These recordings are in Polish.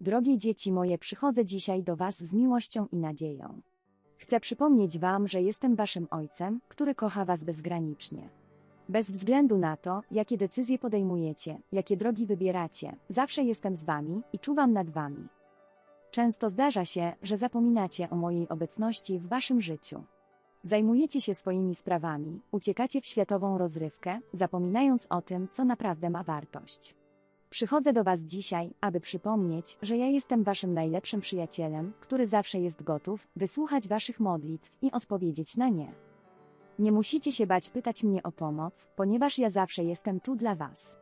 Drogie dzieci moje, przychodzę dzisiaj do Was z miłością i nadzieją. Chcę przypomnieć Wam, że jestem Waszym Ojcem, który kocha Was bezgranicznie. Bez względu na to, jakie decyzje podejmujecie, jakie drogi wybieracie, zawsze jestem z Wami i czuwam nad Wami. Często zdarza się, że zapominacie o mojej obecności w Waszym życiu. Zajmujecie się swoimi sprawami, uciekacie w światową rozrywkę, zapominając o tym, co naprawdę ma wartość. Przychodzę do Was dzisiaj, aby przypomnieć, że ja jestem Waszym najlepszym przyjacielem, który zawsze jest gotów wysłuchać Waszych modlitw i odpowiedzieć na nie. Nie musicie się bać pytać mnie o pomoc, ponieważ ja zawsze jestem tu dla Was.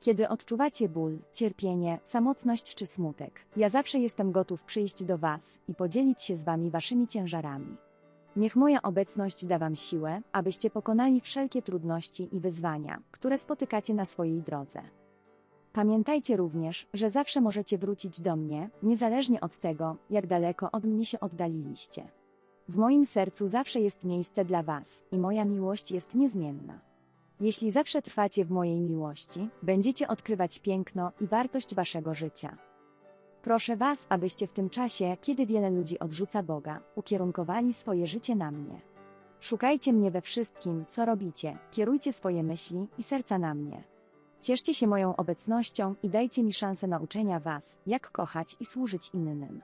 Kiedy odczuwacie ból, cierpienie, samotność czy smutek, ja zawsze jestem gotów przyjść do Was i podzielić się z Wami Waszymi ciężarami. Niech moja obecność da Wam siłę, abyście pokonali wszelkie trudności i wyzwania, które spotykacie na swojej drodze. Pamiętajcie również, że zawsze możecie wrócić do mnie, niezależnie od tego, jak daleko od mnie się oddaliliście. W moim sercu zawsze jest miejsce dla Was i moja miłość jest niezmienna. Jeśli zawsze trwacie w mojej miłości, będziecie odkrywać piękno i wartość Waszego życia. Proszę Was, abyście w tym czasie, kiedy wiele ludzi odrzuca Boga, ukierunkowali swoje życie na mnie. Szukajcie mnie we wszystkim, co robicie, kierujcie swoje myśli i serca na mnie. Cieszcie się moją obecnością i dajcie mi szansę nauczenia Was, jak kochać i służyć innym.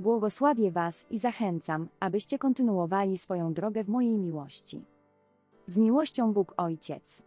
Błogosławię Was i zachęcam, abyście kontynuowali swoją drogę w mojej miłości. Z miłością Bóg Ojciec,